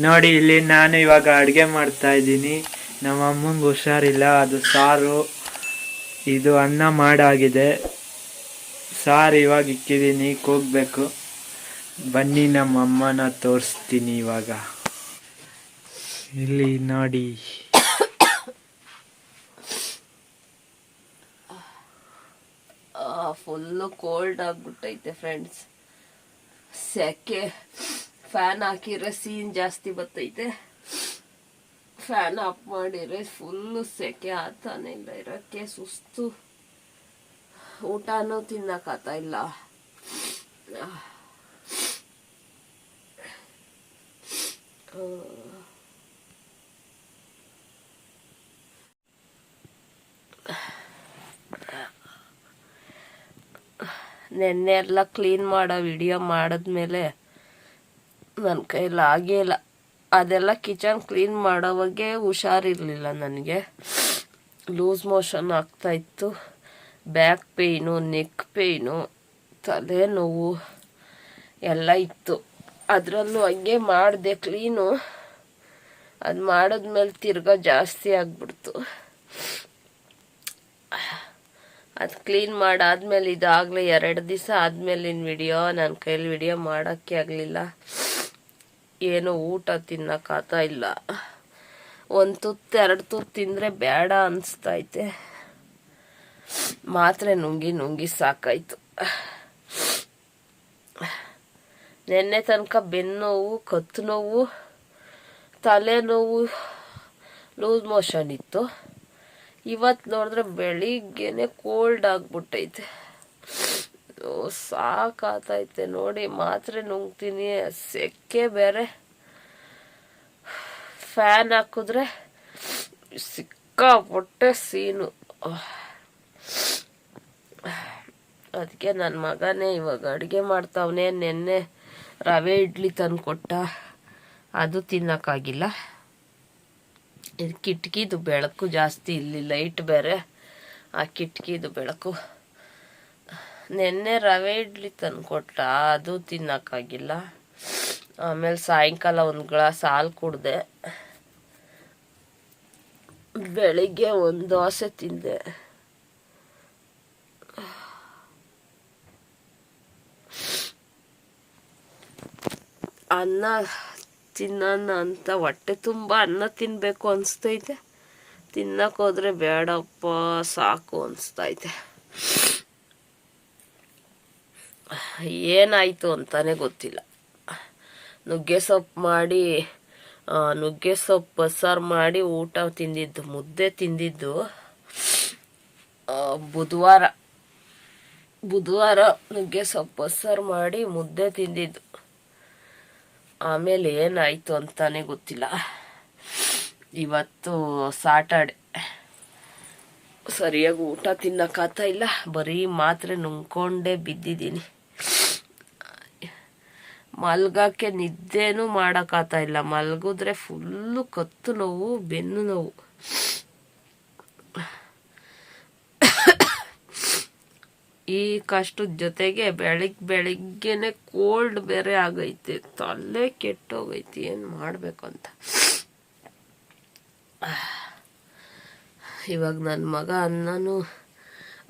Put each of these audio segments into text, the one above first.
ನೋಡಿ, ಇಲ್ಲಿ ನಾನು ಇವಾಗ ಅಡುಗೆ ಮಾಡ್ತಾ ಇದ್ದೀನಿ. ನಮ್ಮ ಅಮ್ಮಂಗೆ ಹುಷಾರಿಲ್ಲ, ಅದು ಸಾರು, ಇದು ಅನ್ನ ಮಾಡಾಗಿದೆ. ಸಾರು ಇವಾಗ ಇಕ್ಕಿದ್ದೀನಿ, ಕೂಗ್ಬೇಕು. ಬನ್ನಿ, ನಮ್ಮ ಅಮ್ಮನ ತೋರಿಸ್ತೀನಿ ಇವಾಗ. ಇಲ್ಲಿ ನೋಡಿ. ಫುಲ್ಲು ಕೋಲ್ಡ್ ಆಗಿಬಿಟ್ಟೈತೆ ಫ್ರೆಂಡ್ಸ್ ಸೆಕೆ. ಫ್ಯಾನ್ ಹಾಕಿದ್ರೆ ಸೀನ್ ಜಾಸ್ತಿ ಬರ್ತೈತೆ ಫ್ಯಾನ್ ಆಫ್ ಮಾಡಿದ್ರೆ ಫುಲ್ಲು ಸೆಕೆ ಆತಾನೆ ಇಲ್ಲ, ಇರೋಕ್ಕೆ ಸುಸ್ತು. ಊಟನೂ ತಿನ್ನೋಕ್ಕಾಗ್ತಾ ಇಲ್ಲ. ನೆನ್ನೆ ಎಲ್ಲ ಕ್ಲೀನ್ ಮಾಡೋ ವಿಡಿಯೋ ಮಾಡಿದ್ಮೇಲೆ ನನ್ನ ಕೈಯಲ್ಲಿ ಆಗೇ ಇಲ್ಲ. ಅದೆಲ್ಲ ಕಿಚನ್ ಕ್ಲೀನ್ ಮಾಡೋವಾಗೆ ಹುಷಾರಿರಲಿಲ್ಲ ನನಗೆ. ಲೂಸ್ ಮೋಷನ್ ಆಗ್ತಾಯಿತ್ತು ಬ್ಯಾಕ್ ಪೇಯ್ನು, ನೆಕ್ ಪೇಯ್ನು, ತಲೆನೋವು ಎಲ್ಲ ಇತ್ತು. ಅದರಲ್ಲೂ ಹಂಗೆ ಮಾಡಿದೆ ಕ್ಲೀನು. ಅದು ಮಾಡಿದ್ಮೇಲೆ ತಿರ್ಗಾ ಜಾಸ್ತಿ ಆಗ್ಬಿಡ್ತು. ಅದು ಕ್ಲೀನ್ ಮಾಡಾದ್ಮೇಲೆ ಇದಾಗಲೇ ಎರಡು ದಿವಸ ಆದಮೇಲಿನ ವಿಡಿಯೋ ನನ್ನ ಕೈಯಲ್ಲಿ ವಿಡಿಯೋ ಮಾಡೋಕ್ಕೆ ಆಗಲಿಲ್ಲ. ಏನು ಊಟ ತಿನ್ನಕ್ಕಾಗ್ತಾ ಇಲ್ಲ. ಒಂದು ತುತ್ತು, ಎರಡು ತುತ್ತು ತಿಂದರೆ ಬೇಡ ಅನಿಸ್ತೈತೆ ಮಾತ್ರೆ ನುಂಗಿ ನುಂಗಿ ಸಾಕಾಯಿತು. ನೆನ್ನೆ ತನಕ ಬೆನ್ನೋವು ಕತ್ತು ನೋವು ತಲೆನೋವು ಲೂಸ್ ಮೋಷನ್ ಇತ್ತು. ಇವತ್ತು ನೋಡಿದ್ರೆ ಬೆಳಿಗ್ಗೆನೆ ಕೋಲ್ಡ್ ಆಗ್ಬಿಟ್ಟೈತೆ. ಸಾಕಾತೈತೆ ನೋಡಿ, ಮಾತ್ರೆ ನುಂಗ್ತೀನಿ, ಸೆಕ್ಕೆ ಬೇರೆ. ಫ್ಯಾನ್ ಹಾಕಿದ್ರೆ ಸಿಕ್ಕಾಪಟ್ಟೆ ಸೀನು. ಅದಕ್ಕೆ ನನ್ನ ಮಗನೇ ಇವಾಗ ಅಡುಗೆ ಮಾಡ್ತಾವನೆ, ನೆನ್ನೆ ರವೆ ಇಡ್ಲಿ ತಂದು ಕೊಟ್ಟ ಅದು ತಿನ್ನೋಕ್ಕಾಗಿಲ್ಲ. ಇದು ಕಿಟಕಿದು ಬೆಳಕು ಜಾಸ್ತಿ ಇಲ್ಲಿ, ಲೈಟ್ ಬೇರೆ. ಆ ಕಿಟಕಿದು ಬೆಳಕು. ನೆನ್ನೆ ರವೆ ಇಡ್ಲಿ ತಂದು ಕೊಟ್ಟ ಅದು ತಿನ್ನೋಕ್ಕಾಗಿಲ್ಲ. ಆಮೇಲೆ ಸಾಯಂಕಾಲ ಒಂದು ಗ್ಲಾಸ್ ಹಾಲು ಕುಡ್ದೆ. ಬೆಳಿಗ್ಗೆ ಒಂದು ದೋಸೆ ತಿಂದೆ. ಅನ್ನ ತಿನ್ನೋಣ ಅಂತ, ಹೊಟ್ಟೆ ತುಂಬ ಅನ್ನ ತಿನ್ನಬೇಕು ಅನಿಸ್ತೈತೆ. ತಿನ್ನಕ್ಕೆ ಹೋದ್ರೆ ಬೇಡಪ್ಪ, ಸಾಕು ಅನಿಸ್ತೈತೆ. ಏನಾಯಿತು ಅಂತಾನೆ ಗೊತ್ತಿಲ್ಲ. ನುಗ್ಗೆ ಸೊಪ್ಪು ಮಾಡಿ ನುಗ್ಗೆ ಸೊಪ್ಪು ಬಸ್ಸಾರು ಮಾಡಿ ಊಟ ತಿಂದಿದ್ದು, ಮುದ್ದೆ ತಿಂದಿದ್ದು ಬುಧವಾರ. ಬುಧವಾರ ನುಗ್ಗೆ ಸೊಪ್ಪು ಬಸ್ಸಾರು ಮಾಡಿ ಮುದ್ದೆ ತಿಂದಿದ್ದು. ಆಮೇಲೆ ಏನಾಯಿತು ಅಂತಾನೆ ಗೊತ್ತಿಲ್ಲ. ಇವತ್ತು ಸಾಟರ್ಡೆ ಸರಿಯಾಗಿ ಊಟ ತಿನ್ನಕ್ಕಾಗ್ತಾ ಇಲ್ಲ. ಬರೀ ಮಾತ್ರೆ ನುಂಗ್ಕೊಂಡೇ ಬಿದ್ದಿದ್ದೀನಿ. ಮಲ್ಗಕ್ಕೆ ನಿದ್ದೆನೂ ಮಾಡೋಕ್ಕಾಗ್ತಾ ಇಲ್ಲ. ಮಲ್ಗಿದ್ರೆ ಫುಲ್ಲು ಕತ್ತು ನೋವು, ಬೆನ್ನು ನೋವು. ಈ ಕಷ್ಟದ ಜೊತೆಗೆ ಬೆಳಿಗ್ಗೆ ಬೆಳಿಗ್ಗೆನೆ ಕೋಲ್ಡ್ ಬೇರೆ ಆಗೈತೆ. ತಲೆ ಕೆಟ್ಟೋಗೈತಿ. ಏನು ಮಾಡಬೇಕು ಅಂತ ಇವಾಗ ನನ್ನ ಮಗ ಅನ್ನನು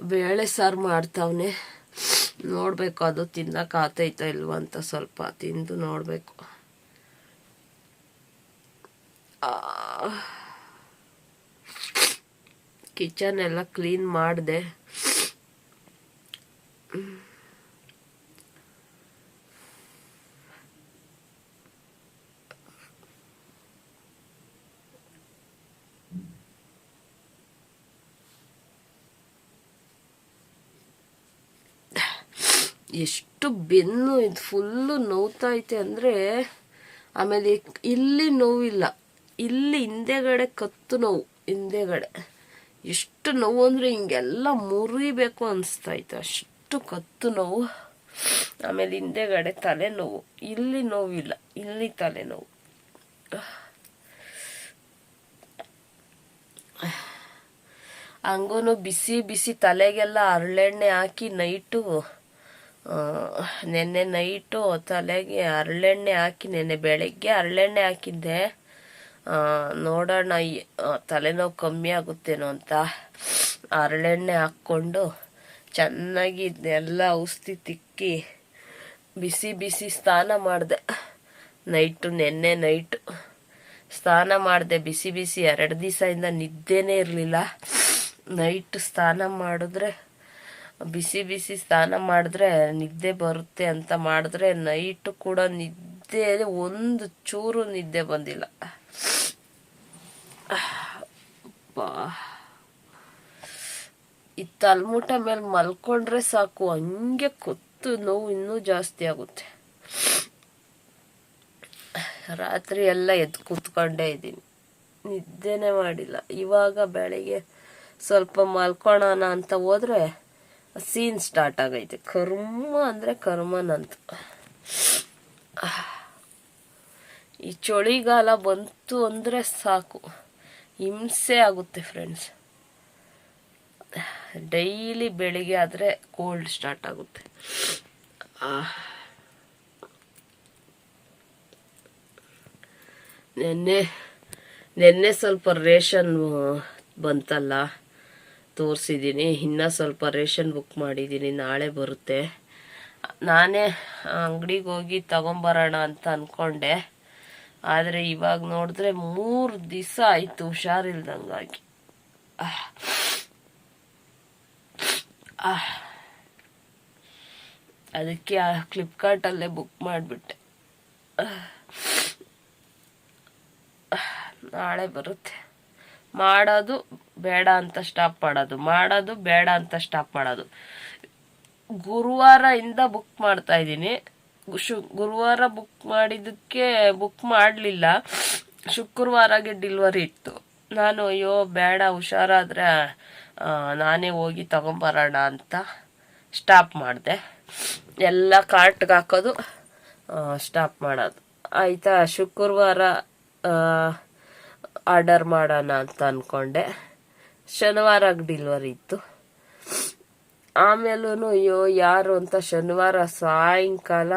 ಬೇಳೆ ಸಾರು ಮಾಡ್ತಾವನೆ. ನೋಡಬೇಕು ಅದು ತಿನ್ನಕ್ಕೆ ಆತೈತೋ ಇಲ್ವೋ ಅಂತ ಸ್ವಲ್ಪ ತಿಂದು ನೋಡಬೇಕು. ಕಿಚನ್ ಎಲ್ಲ ಕ್ಲೀನ್ ಮಾಡಿದೆ. ಎಷ್ಟು ಬೆನ್ನು ಇದು ಫುಲ್ಲು ಐತೆ ಅಂದರೆ ಆಮೇಲೆ ಇಲ್ಲಿ ನೋವಿಲ್ಲ. ಇಲ್ಲಿ ಹಿಂದೆಗಡೆ ಕತ್ತು ನೋವು, ಹಿಂದೆಗಡೆ. ಎಷ್ಟು ನೋವು ಅಂದರೆ ಹಿಂಗೆಲ್ಲ ಮುರಿಬೇಕು ಅನಿಸ್ತೈತೆ ಅಷ್ಟು ಕತ್ತು ನೋವು. ಆಮೇಲೆ ಹಿಂದೆಗಡೆ ತಲೆನೋವು ಇಲ್ಲಿ ನೋವಿಲ್ಲ. ಇಲ್ಲಿ ತಲೆನೋವು ಹಂಗೂ ಬಿಸಿ ಬಿಸಿ ತಲೆಗೆಲ್ಲ ಹರಳೆಣ್ಣೆ ಹಾಕಿ ನೈಟು ನೆನ್ನೆ ನೈಟು ತಲೆಗೆ ಹರಳೆಣ್ಣೆ ಹಾಕಿ, ನೆನ್ನೆ ಬೆಳಗ್ಗೆ ಹರಳೆಣ್ಣೆ ಹಾಕಿದ್ದೆ. ನೋಡೋಣ ತಲೆನೋವು ಕಮ್ಮಿ ಆಗುತ್ತೇನೋ ಅಂತ. ಹರಳೆಣ್ಣೆ ಹಾಕ್ಕೊಂಡು ಚೆನ್ನಾಗಿ ಇದನ್ನೆಲ್ಲ ಔಷಧಿ ತಿಕ್ಕಿ ಬಿಸಿ ಬಿಸಿ ಸ್ನಾನ ಮಾಡಿದೆ. ನೈಟು, ನೆನ್ನೆ ನೈಟು ಸ್ನಾನ ಮಾಡಿದೆ. ಬಿಸಿ ಬಿಸಿ ಎರಡು ದಿವಸದಿಂದ ನಿದ್ದೆನೇ ಇರಲಿಲ್ಲ. ನೈಟ್ ಸ್ನಾನ ಮಾಡಿದ್ರೆ ಬಿಸಿ ಬಿಸಿ ಸ್ನಾನ ಮಾಡಿದ್ರೆ ನಿದ್ದೆ ಬರುತ್ತೆ ಅಂತ ಮಾಡಿದ್ರೆ ನೈಟು ಕೂಡ ನಿದ್ದೆ ಒಂದು ಚೂರು ನಿದ್ದೆ ಬಂದಿಲ್ಲ. ಈ ತಲ್ಮೂಟ ಮೇಲೆ ಮಲ್ಕೊಂಡ್ರೆ ಸಾಕು, ಹಂಗೆ ಕೊತ್ತು ನೋವು ಇನ್ನೂ ಜಾಸ್ತಿ ಆಗುತ್ತೆ. ರಾತ್ರಿ ಎಲ್ಲ ಎದ್ದು ಕೂತ್ಕೊಂಡೇ ಇದ್ದೀನಿ. ನಿದ್ದೆನೇ ಮಾಡಿಲ್ಲ. ಇವಾಗ ಬೆಳಿಗ್ಗೆ ಸ್ವಲ್ಪ ಮಲ್ಕೊಳ್ಳೋಣ ಅಂತ ಹೋದ್ರೆ ಸೀನ್ ಸ್ಟಾರ್ಟ್ ಆಗೈತೆ. ಕರ್ಮ ಅಂದರೆ ಕರ್ಮನಂತ. ಈ ಚಳಿಗಾಲ ಬಂತು ಅಂದರೆ ಸಾಕು. ಹಿಂಸೆ ಆಗುತ್ತೆ ಫ್ರೆಂಡ್ಸ್ ಡೈಲಿ ಬೆಳಿಗ್ಗೆ ಆದರೆ ಕೋಲ್ಡ್ ಸ್ಟಾರ್ಟ್ ಆಗುತ್ತೆ. ನಿನ್ನೆ, ನೆನ್ನೆ ಸ್ವಲ್ಪ ರೇಷನ್ ಬಂತಲ್ಲ. ತೋರಿಸಿದ್ದೀನಿ. ಇನ್ನೂ ಸ್ವಲ್ಪ ರೇಷನ್ ಬುಕ್ ಮಾಡಿದ್ದೀನಿ. ನಾಳೆ ಬರುತ್ತೆ. ನಾನೇ ಅಂಗಡಿಗೆ ಹೋಗಿ ತಗೊಂಬರೋಣ ಅಂತ ಅಂದ್ಕೊಂಡೆ ಆದರೆ ಇವಾಗ ನೋಡಿದ್ರೆ ಮೂರು ದಿವಸ ಆಯಿತು. ಹುಷಾರಿಲ್ದಂಗಾಗಿ. ಅದಕ್ಕೆ ಆ ಫ್ಲಿಪ್ಕಾರ್ಟಲ್ಲೇ ಬುಕ್ ಮಾಡಿಬಿಟ್ಟೆ. ನಾಳೆ ಬರುತ್ತೆ. ಮಾಡೋದು ಬೇಡ ಅಂತ ಸ್ಟಾಪ್ ಮಾಡೋದು ಮಾಡೋದು ಬೇಡ ಅಂತ ಸ್ಟಾಪ್ ಮಾಡೋದು. ಗುರುವಾರ ಇಂದ ಬುಕ್ ಮಾಡ್ತಾ ಇದ್ದೀನಿ. ಶು, ಗುರುವಾರ ಬುಕ್ ಮಾಡಿದ್ದಕ್ಕೆ ಬುಕ್ ಮಾಡಲಿಲ್ಲ. ಶುಕ್ರವಾರಗೆ ಡಿಲ್ವರಿ ಇತ್ತು. ನಾನು ಅಯ್ಯೋ ಬೇಡ, ಹುಷಾರಾದರೆ ನಾನೇ ಹೋಗಿ ತಗೊಂಬರೋಣ ಅಂತ ಸ್ಟಾಪ್ ಮಾಡಿದೆ. ಎಲ್ಲ ಕಾರ್ಟ್ಗೆ ಹಾಕೋದು ಸ್ಟಾಪ್ ಮಾಡೋದು. ಆಯಿತಾ, ಶುಕ್ರವಾರ ಆರ್ಡರ್ ಮಾಡೋಣ ಅಂತ ಅಂದ್ಕೊಂಡೆ ಶನಿವಾರ ಡಿಲ್ವರಿ ಇತ್ತು. ಆಮೇಲೂ ಅಯ್ಯೋ, ಯಾರು ಅಂತ ಶನಿವಾರ ಸಾಯಂಕಾಲ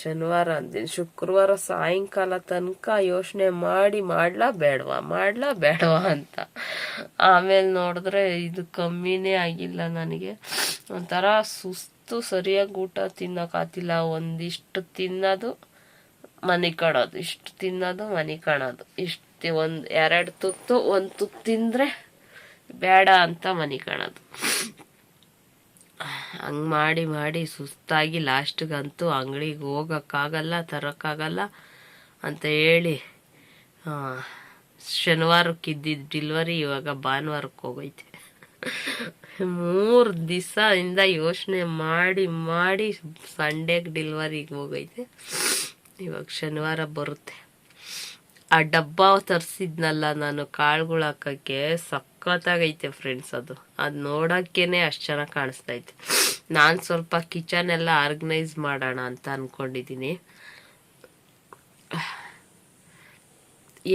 ಶನಿವಾರ ಅಂತೀನಿ ಶುಕ್ರವಾರ ಸಾಯಂಕಾಲ ತನಕ ಯೋಚನೆ ಮಾಡಿ ಮಾಡ್ಲಾ ಬೇಡವಾ ಮಾಡ್ಲಾ ಬೇಡವಾ ಅಂತ. ಆಮೇಲೆ ನೋಡಿದ್ರೆ ಇದು ಕಮ್ಮಿನೇ ಆಗಿಲ್ಲ ನನಗೆ. ಒಂಥರ ಸುಸ್ತು ಸರಿಯಾಗಿ ಊಟ ತಿನ್ನೋಕ್ಕಾತಿಲ್ಲ ಒಂದಿಷ್ಟು ತಿನ್ನೋದು ಮನೆ ಕಾಣೋದು, ಇಷ್ಟು ತಿನ್ನೋದು ಮನೆ ಕಾಣೋದು, ಇಷ್ಟು ಒಂದು ಎರಡು ತುತ್ತು, ಒಂದು ತುತ್ತು ತಿಂದರೆ ಬೇಡ ಅಂತ ಮನೆ ಕಾಣೋದು ಹಂಗೆ ಮಾಡಿ ಮಾಡಿ ಸುಸ್ತಾಗಿ ಲಾಸ್ಟ್ಗಂತೂ ಅಂಗಡಿಗೆ ಹೋಗೋಕ್ಕಾಗಲ್ಲ, ತರೋಕ್ಕಾಗಲ್ಲ ಅಂತ ಹೇಳಿ ಶನಿವಾರಕ್ಕೆ ಇದ್ದಿದ್ದು ಡಿಲ್ವರಿ ಇವಾಗ ಭಾನುವಾರಕ್ಕೆ ಹೋಗೈತೆ. ಮೂರು ದಿವಸದಿಂದ ಯೋಚನೆ ಮಾಡಿ ಮಾಡಿ ಸಂಡೇಗೆ ಡಿಲ್ವರಿಗೆ ಹೋಗೈತೆ. ಇವಾಗ ಶನಿವಾರ ಬರುತ್ತೆ. ಆ ಡಬ್ಬ ತರಿಸಿದ್ನಲ್ಲ ನಾನು ಕಾಳುಗಳು ಹಾಕೋಕ್ಕೆ ಸಖತ್ತಾಗೈತೆ ಫ್ರೆಂಡ್ಸ್ ಅದು. ಅದು ನೋಡೋಕ್ಕೇನೆ ಅಷ್ಟು ಚೆನ್ನಾಗಿ ಕಾಣಿಸ್ತೈತೆ. ನಾನು ಸ್ವಲ್ಪ ಕಿಚನ್ ಎಲ್ಲ ಆರ್ಗನೈಸ್ ಮಾಡೋಣ ಅಂತ ಅಂದ್ಕೊಂಡಿದ್ದೀನಿ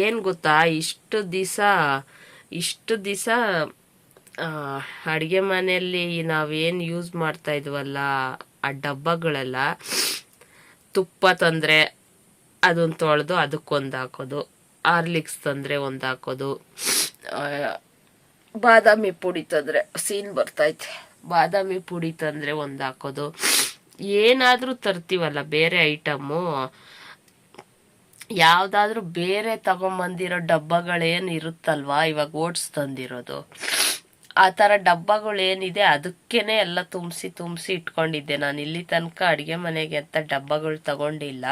ಏನು ಗೊತ್ತಾ, ಇಷ್ಟು ದಿವಸ ಇಷ್ಟು ದಿವಸ ಅಡುಗೆ ಮನೆಯಲ್ಲಿ ನಾವೇನು ಯೂಸ್ ಮಾಡ್ತಾ ಇದ್ವಲ್ಲ, ಆ ಡಬ್ಬಗಳೆಲ್ಲ ತುಪ್ಪ ತಂದರೆ ಅದನ್ನು ತೊಳೆದು ಅದಕ್ಕೊಂದು ಹಾಕೋದು. ಆರ್ಲಿಕ್ಸ್ ತಂದರೆ ಒಂದು ಹಾಕೋದು. ಬಾದಾಮಿ ಪುಡಿ ತಂದರೆ, ಸೀನ್ ಬರ್ತೈತೆ. ಬಾದಾಮಿ ಪುಡಿ ತಂದರೆ ಒಂದು ಹಾಕೋದು. ಏನಾದರೂ ತರ್ತೀವಲ್ಲ, ಬೇರೆ ಐಟಮ್ಮು ಯಾವುದಾದ್ರೂ ಬೇರೆ ತಗೊಂಬಂದಿರೋ ಡಬ್ಬಗಳೇನು ಇರುತ್ತಲ್ವಾ, ಇವಾಗ ಓಟ್ಸ್ ತಂದಿರೋದು. ಆ ಥರ ಡಬ್ಬಗಳೇನಿದೆ, ಅದಕ್ಕೇನೆ ಎಲ್ಲ ತುಂಬಿಸಿ ತುಂಬಿಸಿ ಇಟ್ಕೊಂಡಿದ್ದೆ. ನಾನು ಇಲ್ಲಿ ತನಕ ಅಡುಗೆ ಮನೆಗೆ ಅಂತ ಡಬ್ಬಗಳು ತಗೊಂಡಿಲ್ಲ.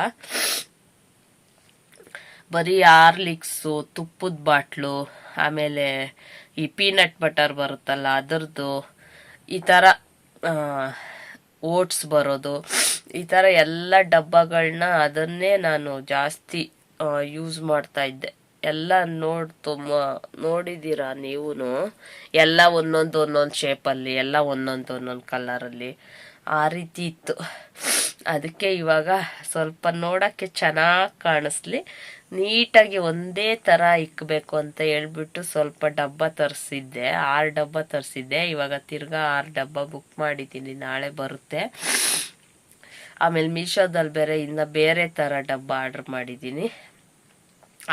ಬರೀ ಆರ್ಲಿಕ್ಸು ತುಪ್ಪದ ಬಾಟ್ಲು, ಆಮೇಲೆ ಈ ಪೀನಟ್ ಬಟರ್ ಬರುತ್ತಲ್ಲ ಅದರದ್ದು, ಈ ಥರ ಓಟ್ಸ್ ಬರೋದು, ಈ ಥರ ಎಲ್ಲ ಡಬ್ಬಗಳನ್ನ ಅದನ್ನೇ ನಾನು ಜಾಸ್ತಿ ಯೂಸ್ ಮಾಡ್ತಾ ಇದ್ದೆ. ಎಲ್ಲ ನೋಡ್ ತುಂಬ ನೋಡಿದ್ದೀರಾ ನೀವು ಎಲ್ಲ ಒಂದೊಂದು ಒಂದೊಂದು ಶೇಪಲ್ಲಿ, ಎಲ್ಲ ಒಂದೊಂದು ಒಂದೊಂದು ಕಲರಲ್ಲಿ. ಆ ರೀತಿ ಇತ್ತು. ಅದಕ್ಕೆ ಇವಾಗ ಸ್ವಲ್ಪ ನೋಡೋಕ್ಕೆ ಚೆನ್ನಾಗಿ ಕಾಣಿಸ್ಲಿ. ನೀಟಾಗಿ ಒಂದೇ ಥರ ಇಕ್ಕಬೇಕು ಅಂತ ಹೇಳ್ಬಿಟ್ಟು ಸ್ವಲ್ಪ ಡಬ್ಬ ತರಿಸಿದ್ದೆ. ಆರು ಡಬ್ಬ ತರಿಸಿದ್ದೆ. ಇವಾಗ ತಿರ್ಗಾ ಆರು ಡಬ್ಬ ಬುಕ್ ಮಾಡಿದ್ದೀನಿ. ನಾಳೆ ಬರುತ್ತೆ. ಆಮೇಲೆ ಮೀಶೋದಲ್ಲಿ ಬೇರೆ ಇನ್ನು ಬೇರೆ ಥರ ಡಬ್ಬ ಆರ್ಡ್ರ್ ಮಾಡಿದ್ದೀನಿ.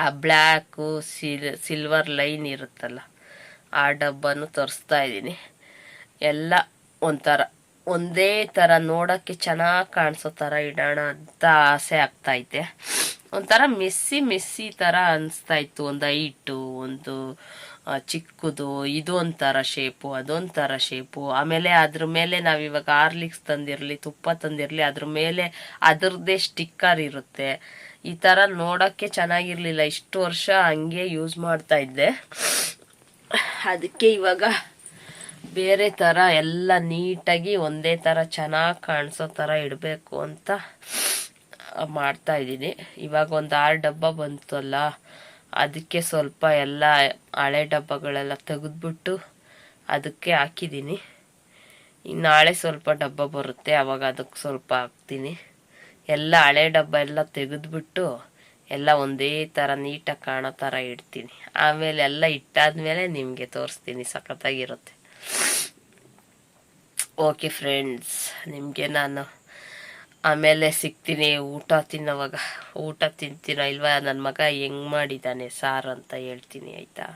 ಆ ಬ್ಲ್ಯಾಕು, ಸಿಲ್, ಸಿಲ್ವರ್ ಲೈನ್ ಇರುತ್ತಲ್ಲ, ಆ ಡಬ್ಬನೂ ತರಿಸ್ತಾ ಇದ್ದೀನಿ. ಎಲ್ಲ ಒಂಥರ, ಒಂದೇ ಥರ ನೋಡೋಕ್ಕೆ ಚೆನ್ನಾಗಿ ಕಾಣಿಸೋ ಥರ ಇಡೋಣ ಅಂತ ಆಸೆ ಆಗ್ತೈತೆ ಒಂಥರ ಮೆಸ್ಸಿ ಮೆಸ್ಸಿ ಥರ ಅನಿಸ್ತಾ ಇತ್ತು ಒಂದು ಐಟು, ಒಂದು ಚಿಕ್ಕದು, ಇದೊಂಥರ ಶೇಪು ಅದೊಂಥರ ಶೇಪು ಆಮೇಲೆ ಅದ್ರ ಮೇಲೆ ನಾವು ಇವಾಗ ಆರ್ಲಿಕ್ಸ್ ತಂದಿರಲಿ, ತುಪ್ಪ ತಂದಿರಲಿ, ಅದ್ರ ಮೇಲೆ ಅದರದ್ದೇ ಸ್ಟಿಕ್ಕರ್ ಇರುತ್ತೆ. ಈ ಥರ ನೋಡೋಕ್ಕೆ ಚೆನ್ನಾಗಿರಲಿಲ್ಲ. ಇಷ್ಟು ವರ್ಷ ಹಂಗೆ ಯೂಸ್ ಮಾಡ್ತಾ ಇದ್ದೆ. ಅದಕ್ಕೆ ಇವಾಗ ಬೇರೆ ಥರ ಎಲ್ಲ ನೀಟಾಗಿ ಒಂದೇ ಥರ ಚೆನ್ನಾಗಿ ಕಾಣಿಸೋ ಥರ ಇಡಬೇಕು ಅಂತ ಮಾಡ್ತಾ ಇದ್ದೀನಿ. ಇವಾಗ ಒಂದು ಆರು ಡಬ್ಬ ಬಂತಲ್ಲ, ಅದಕ್ಕೆ ಸ್ವಲ್ಪ ಎಲ್ಲ ಹಳೆ ಡಬ್ಬಗಳೆಲ್ಲ ತೆಗೆದ್ಬಿಟ್ಟು ಅದಕ್ಕೆ ಹಾಕಿದ್ದೀನಿ. ಇನ್ನು ನಾಳೆ ಸ್ವಲ್ಪ ಡಬ್ಬ ಬರುತ್ತೆ, ಅವಾಗ ಅದಕ್ಕೆ ಸ್ವಲ್ಪ ಹಾಕ್ತೀನಿ. ಎಲ್ಲ ಹಳೆ ಡಬ್ಬ ಎಲ್ಲ ತೆಗೆದ್ಬಿಟ್ಟು ಎಲ್ಲ ಒಂದೇ ಥರ ನೀಟಾಗಿ ಕಾಣೋ ಥರ ಇಡ್ತೀನಿ. ಆಮೇಲೆ ಎಲ್ಲ ಇಟ್ಟಾದ್ಮೇಲೆ ನಿಮಗೆ ತೋರಿಸ್ತೀನಿ, ಸಖತ್ತಾಗಿರುತ್ತೆ. ಓಕೆ ಫ್ರೆಂಡ್ಸ್, ನಿಮಗೆ ನಾನು ಆಮೇಲೆ ಸಿಗ್ತೀನಿ, ಊಟ ತಿನ್ನೋವಾಗ, ಊಟ ತಿಂತೀನೋ ಇಲ್ವಾ? ನನ್ನ ಮಗ ಹೆಂಗೆ ಮಾಡಿದ್ದಾನೆ ಸಾರು ಅಂತ ಹೇಳ್ತೀನಿ, ಆಯಿತಾ?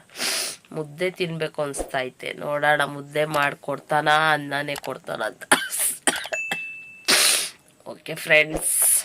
ಮುದ್ದೆ ತಿನ್ನಬೇಕು ಅನಿಸ್ತೈತೆ ನೋಡೋಣ, ಮುದ್ದೆ ಮಾಡಿಕೊಡ್ತಾನ, ಅನ್ನನೇ ಕೊಡ್ತಾನಂತ. Okay friends